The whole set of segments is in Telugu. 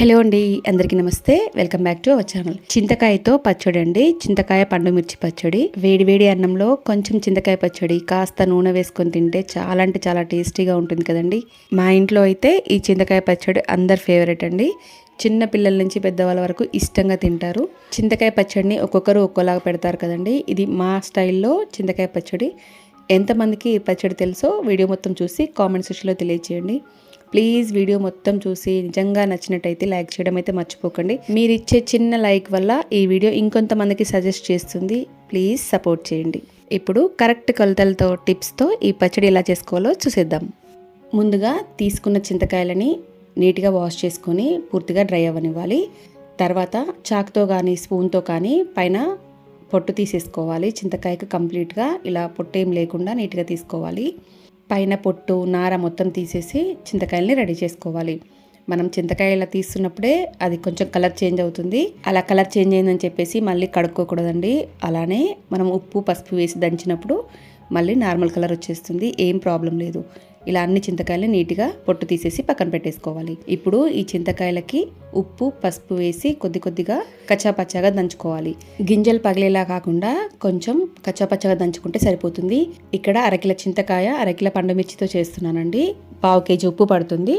హలో అండి అందరికీ నమస్తే. Welcome back to our channel. చింతకాయతో పచ్చడి అండి. చింతకాయ పండు మిర్చి పచ్చడి. వేడి వేడి అన్నంలో కొంచెం చింతకాయ పచ్చడి కాస్త నూనె వేసుకొని తింటే చాలా అంటే చాలా టేస్టీగా ఉంటుంది కదండి. మా ఇంట్లో అయితే ఈ చింతకాయ పచ్చడి అందరి ఫేవరెట్ అండి. చిన్న పిల్లల నుంచి పెద్దవాళ్ళ వరకు ఇష్టంగా తింటారు. చింతకాయ పచ్చడిని ఒక్కొక్కరు ఒక్కోలాగా పెడతారు కదండి. ఇది మా స్టైల్లో చింతకాయ పచ్చడి. ఎంతమందికి ఈ పచ్చడి తెలుసో వీడియో మొత్తం చూసి కామెంట్ సెక్షన్లో తెలియజేయండి ప్లీజ్ వీడియో మొత్తం చూసి నిజంగా నచ్చినట్టయితే లైక్ చేయడం అయితే మర్చిపోకండి. మీరు ఇచ్చే చిన్న లైక్ వల్ల ఈ వీడియో ఇంకొంతమందికి సజెస్ట్ చేస్తుంది. ప్లీజ్ సపోర్ట్ చేయండి. ఇప్పుడు కరెక్ట్ కొలతలతో టిప్స్తో ఈ పచ్చడి ఎలా చేసుకోవాలో చూసేద్దాం. ముందుగా తీసుకున్న చింతకాయలని నీట్గా వాష్ చేసుకొని పూర్తిగా డ్రై అవ్వనివ్వాలి. తర్వాత చాక్తో కానీ స్పూన్తో కానీ పైన పొట్టు తీసేసుకోవాలి. చింతకాయకు కంప్లీట్గా ఇలా పొట్టు ఏం లేకుండా నీట్గా తీసుకోవాలి. పైన పొట్టు నార మొత్తం తీసేసి చింతకాయల్ని రెడీ చేసుకోవాలి. మనం చింతకాయ ఇలా తీస్తున్నప్పుడే అది కొంచెం కలర్ చేంజ్ అవుతుంది. అలా కలర్ చేంజ్ అయిందని చెప్పేసి మళ్ళీ కడుక్కోకూడదండి. అలానే మనం ఉప్పు పసుపు వేసి దంచినప్పుడు మళ్ళీ నార్మల్ కలర్ వచ్చేస్తుంది. ఏం ప్రాబ్లం లేదు. ఇలా అన్ని చింతకాయలు నీట్గా పొట్టు తీసేసి పక్కన పెట్టేసుకోవాలి. ఇప్పుడు ఈ చింతకాయలకి ఉప్పు పసుపు వేసి కొద్ది కొద్దిగా కచ్చాపచ్చాగా దంచుకోవాలి. గింజలు పగిలేలా కాకుండా కొంచెం కచ్చాపచ్చాగా దంచుకుంటే సరిపోతుంది. ఇక్కడ అరకిల చింతకాయ అరకిల పండు మిర్చితో చేస్తున్నానండి. పావు కేజీ ఉప్పు పడుతుంది.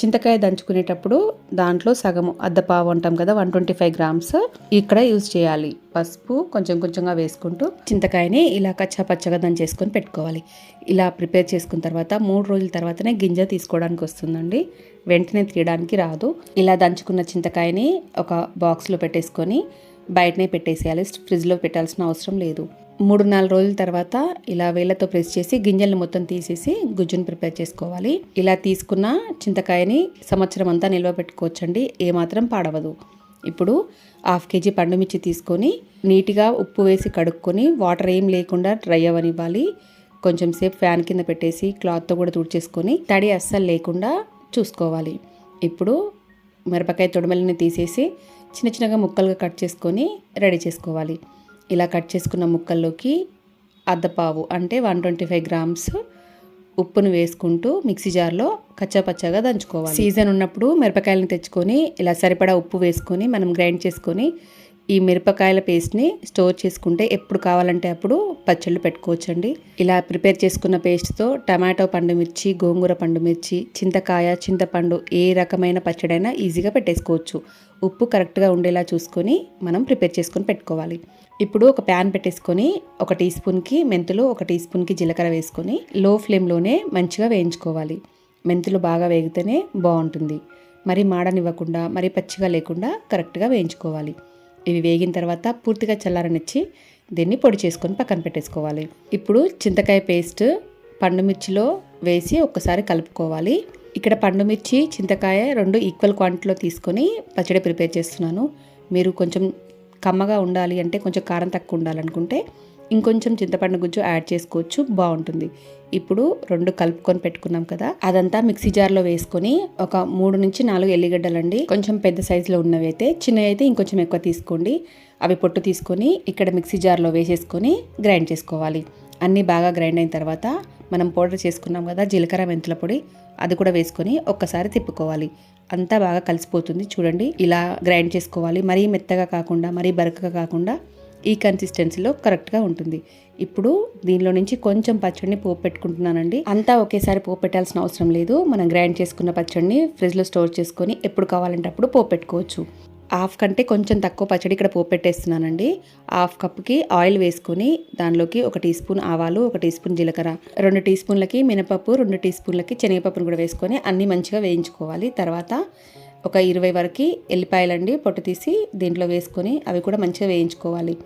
చింతకాయ దంచుకునేటప్పుడు దాంట్లో సగము అద్దపావు అంటాం కదా వన్ ట్వంటీ ఫైవ్ గ్రామ్స్ ఇక్కడ యూజ్ చేయాలి. పసుపు కొంచెం కొంచెంగా వేసుకుంటూ చింతకాయని ఇలా కచ్చా పచ్చగా దంచేసుకొని పెట్టుకోవాలి. ఇలా ప్రిపేర్ చేసుకున్న తర్వాత మూడు రోజుల తర్వాతనే గింజ తీసుకోవడానికి వస్తుందండి. వెంటనే తీయడానికి రాదు. ఇలా దంచుకున్న చింతకాయని ఒక బాక్స్లో పెట్టేసుకొని బయటనే పెట్టేసేయాలి. ఫ్రిడ్జ్లో పెట్టాల్సిన అవసరం లేదు. మూడు నాలుగు రోజుల తర్వాత ఇలా వేళ్ళతో ప్రెస్ చేసి గింజల్ని మొత్తం తీసేసి గుజ్జును ప్రిపేర్ చేసుకోవాలి. ఇలా తీసుకున్న చింతకాయని సంవత్సరం అంతా నిల్వ పెట్టుకోవచ్చండి. ఏమాత్రం పాడవదు. ఇప్పుడు హాఫ్ కేజీ పండుమిర్చి తీసుకొని నీట్గా ఉప్పు వేసి కడుక్కొని వాటర్ ఏం లేకుండా డ్రై అవ్వనివ్వాలి. కొంచెం సేపు ఫ్యాన్ కింద పెట్టేసి క్లాత్తో కూడా తుడిచేసుకొని తడి అస్సలు లేకుండా చూసుకోవాలి. ఇప్పుడు మిరపకాయ తొడిమలని తీసేసి చిన్న చిన్నగా ముక్కలుగా కట్ చేసుకొని రెడీ చేసుకోవాలి. ఇలా కట్ చేసుకున్న ముక్కల్లోకి అద్దపావు అంటే వన్ ట్వంటీ ఫైవ్ గ్రామ్స్ ఉప్పును వేసుకుంటూ మిక్సీ జార్లో కచ్చాపచ్చాగా దంచుకోవాలి. సీజన్ ఉన్నప్పుడు మిరపకాయలను తెచ్చుకొని ఇలా సరిపడా ఉప్పు వేసుకొని మనం గ్రైండ్ చేసుకొని ఈ మిరపకాయల పేస్ట్ని స్టోర్ చేసుకుంటే ఎప్పుడు కావాలంటే అప్పుడు పచ్చళ్ళు పెట్టుకోవచ్చండి. ఇలా ప్రిపేర్ చేసుకున్న పేస్ట్తో టమాటో పండు మిర్చి గోంగూర పండు మిర్చి చింతకాయ చింతపండు ఏ రకమైన పచ్చడైనా ఈజీగా పెట్టేసుకోవచ్చు. ఉప్పు కరెక్ట్గా ఉండేలా చూసుకొని మనం ప్రిపేర్ చేసుకొని పెట్టుకోవాలి. ఇప్పుడు ఒక ప్యాన్ పెట్టేసుకొని ఒక టీ స్పూన్కి మెంతులు ఒక టీ స్పూన్కి జీలకర్ర వేసుకొని లో ఫ్లేమ్లోనే మంచిగా వేయించుకోవాలి. మెంతులు బాగా వేగితేనే బాగుంటుంది. మరి మాడనివ్వకుండా మరి పచ్చిగా లేకుండా కరెక్ట్గా వేయించుకోవాలి. ఇవి వేగిన తర్వాత పూర్తిగా చల్లారనిచ్చి దీన్ని పొడి చేసుకొని పక్కన పెట్టేసుకోవాలి. ఇప్పుడు చింతకాయ పేస్ట్ పండుమిర్చిలో వేసి ఒక్కసారి కలుపుకోవాలి. ఇక్కడ పండుమిర్చి చింతకాయ రెండు ఈక్వల్ క్వాంటిటీలో తీసుకొని పచ్చడి ప్రిపేర్ చేస్తున్నాను. మీరు కొంచెం కమ్మగా ఉండాలి అంటే కొంచెం కారం తక్కువ ఉండాలనుకుంటే ఇంకొంచెం చింతపండు గుజ్జు యాడ్ చేసుకోవచ్చు బాగుంటుంది. ఇప్పుడు రెండు కలుపుకొని పెట్టుకున్నాం కదా అదంతా మిక్సీ జార్లో వేసుకొని ఒక మూడు నుంచి నాలుగు ఎల్లిగడ్డలు అండి కొంచెం పెద్ద సైజులో ఉన్నవి అయితే చిన్నవి అయితే ఇంకొంచెం ఎక్కువ తీసుకోండి. అవి పొట్టు తీసుకొని ఇక్కడ మిక్సీ జార్లో వేసేసుకొని గ్రైండ్ చేసుకోవాలి. అన్నీ బాగా గ్రైండ్ అయిన తర్వాత మనం పౌడర్ చేసుకున్నాం కదా జీలకర్ర మెంతుల పొడి అది కూడా వేసుకొని ఒక్కసారి తిప్పుకోవాలి. అంతా బాగా కలిసిపోతుంది చూడండి. ఇలా గ్రైండ్ చేసుకోవాలి. మరీ మెత్తగా కాకుండా మరీ బరకగా కాకుండా ఈ కన్సిస్టెన్సీలో కరెక్ట్గా ఉంటుంది. ఇప్పుడు దీనిలో నుంచి కొంచెం పచ్చడిని పోపు పెట్టుకుంటున్నానండి. అంతా ఒకేసారి పోపు పెట్టాల్సిన అవసరం లేదు. మనం గ్రైండ్ చేసుకున్న పచ్చడిని ఫ్రిడ్జ్లో స్టోర్ చేసుకొని ఎప్పుడు కావాలంటే అప్పుడు పోపు పెట్టుకోవచ్చు. హాఫ్ కంటే కొంచెం తక్కువ పచ్చడి ఇక్కడ పోపు పెట్టేస్తున్నానండి. హాఫ్ కప్కి ఆయిల్ వేసుకొని దానిలోకి ఒక టీ స్పూన్ ఆవాలు ఒక టీ స్పూన్ జీలకర్ర రెండు టీ స్పూన్లకి మినపప్పు రెండు టీ స్పూన్లకి శనగపప్పును కూడా వేసుకొని అన్నీ మంచిగా వేయించుకోవాలి. తర్వాత ఒక ఇరవై వరకు ఎల్లిపాయలండి పొట్టు తీసి దీంట్లో వేసుకొని అవి కూడా మంచిగా వేయించుకోవాలి.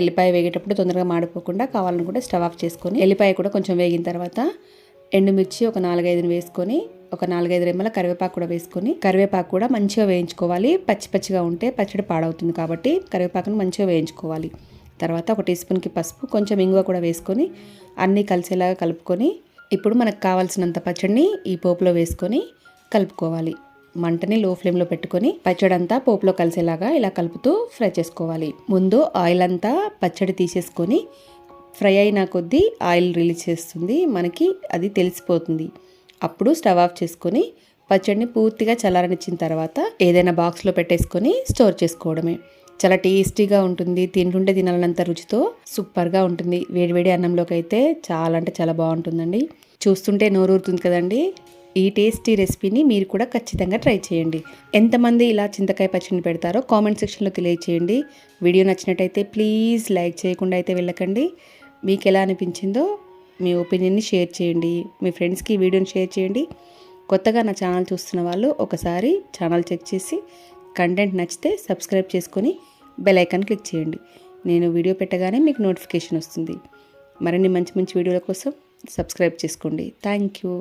ఎల్లిపాయ వేగేటప్పుడు తొందరగా మాడిపోకుండా కావాలనుకుంటే స్టవ్ ఆఫ్ చేసుకొని ఎల్లిపాయ కూడా కొంచెం వేగిన తర్వాత ఎండుమిర్చి ఒక నాలుగైదుని వేసుకొని ఒక నాలుగైదు రెమ్మల కరివేపాకు కూడా వేసుకొని కరివేపాకు కూడా మంచిగా వేయించుకోవాలి. పచ్చి పచ్చిగా ఉంటే పచ్చడి పాడవుతుంది కాబట్టి కరివేపాకును మంచిగా వేయించుకోవాలి. తర్వాత ఒక టీ స్పూన్కి పసుపు కొంచెం ఇంగువ కూడా వేసుకొని అన్నీ కలిసేలాగా కలుపుకొని ఇప్పుడు మనకు కావాల్సినంత పచ్చడిని ఈ పోపులో వేసుకొని కలుపుకోవాలి. మంటని లో ఫ్లేమ్లో పెట్టుకొని పచ్చడి అంతా పోపులో కలిసేలాగా ఇలా కలుపుతూ ఫ్రై చేసుకోవాలి. ముందు ఆయిల్ అంతా పచ్చడి తీసేసుకొని ఫ్రై అయిన కొద్దీ ఆయిల్ రిలీజ్ చేస్తుంది. మనకి అది తెలిసిపోతుంది. అప్పుడు స్టవ్ ఆఫ్ చేసుకొని పచ్చడిని పూర్తిగా చల్లారనిచ్చిన తర్వాత ఏదైనా బాక్స్లో పెట్టేసుకొని స్టోర్ చేసుకోవడమే. చాలా టేస్టీగా ఉంటుంది తింటుంటే తినాలన్నంత రుచితో సూపర్గా ఉంటుంది. వేడివేడి అన్నంలోకి అయితే చాలా అంటే చాలా బాగుంటుందండి. చూస్తుంటే నోరూరుతుంది కదండి. ఈ టేస్టీ రెసిపీని మీరు కూడా ఖచ్చితంగా ట్రై చేయండి. ఎంతమంది ఇలా చింతకాయ పచ్చడిని పెడతారో కామెంట్ సెక్షన్లో తెలియచేయండి. వీడియో నచ్చినట్టయితే ప్లీజ్ లైక్ చేయకుండా అయితే వెళ్ళకండి. మీకు ఎలా అనిపించిందో మీ ఒపీనియన్ని షేర్ చేయండి. మీ ఫ్రెండ్స్కి ఈ వీడియోని షేర్ చేయండి. కొత్తగా నా ఛానల్ చూస్తున్న వాళ్ళు ఒకసారి ఛానల్ చెక్ చేసి కంటెంట్ నచ్చితే సబ్స్క్రైబ్ చేసుకొని బెల్ ఐకాన్ క్లిక్ చేయండి. నేను వీడియో పెట్టగానే మీకు నోటిఫికేషన్ వస్తుంది. మరిన్ని మంచి మంచి వీడియోల కోసం సబ్స్క్రైబ్ చేసుకోండి. Thank you.